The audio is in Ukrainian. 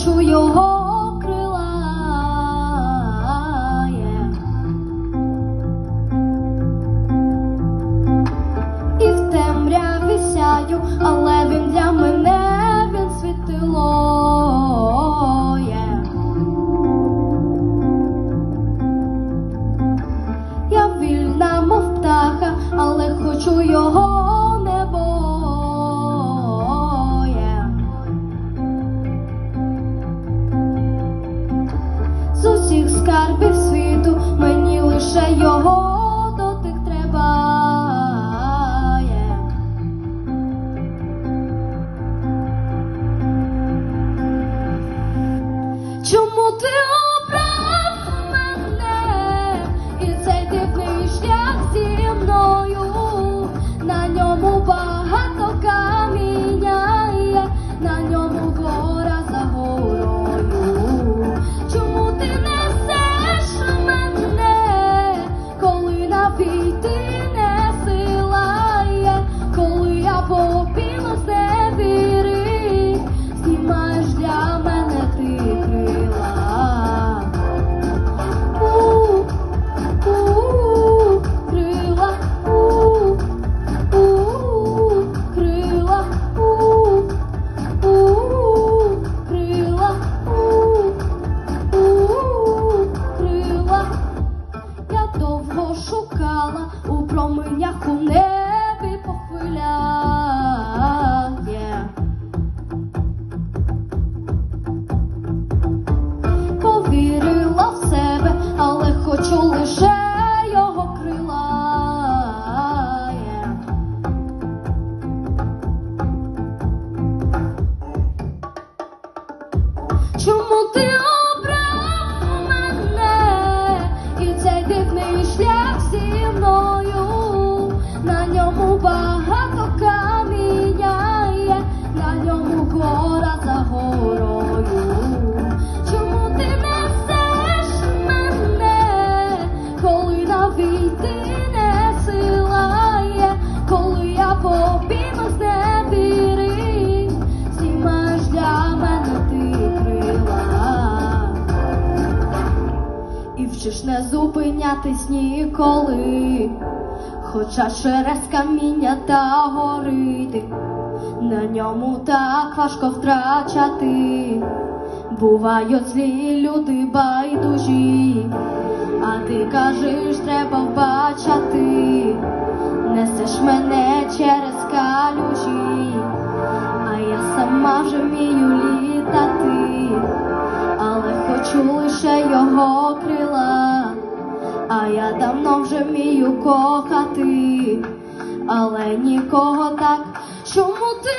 хочу його крила. І в темряві сяю, але він для мене він світило. Я вільна, мов птаха, але хочу його З усіх скарбів світу мені лише його дотик треба. Чому ти обрав Чому ти вчиш не зупинятись ніколи, хоча через каміння та горити, на ньому так важко втрачати. Бувають злі люди байдужі, а ти кажеш, треба вбачати, несеш мене через калюжі, а я сама вже вмію літати але хочу лише його крила, а я давно вже вмію кохати, але нікого так, чому ти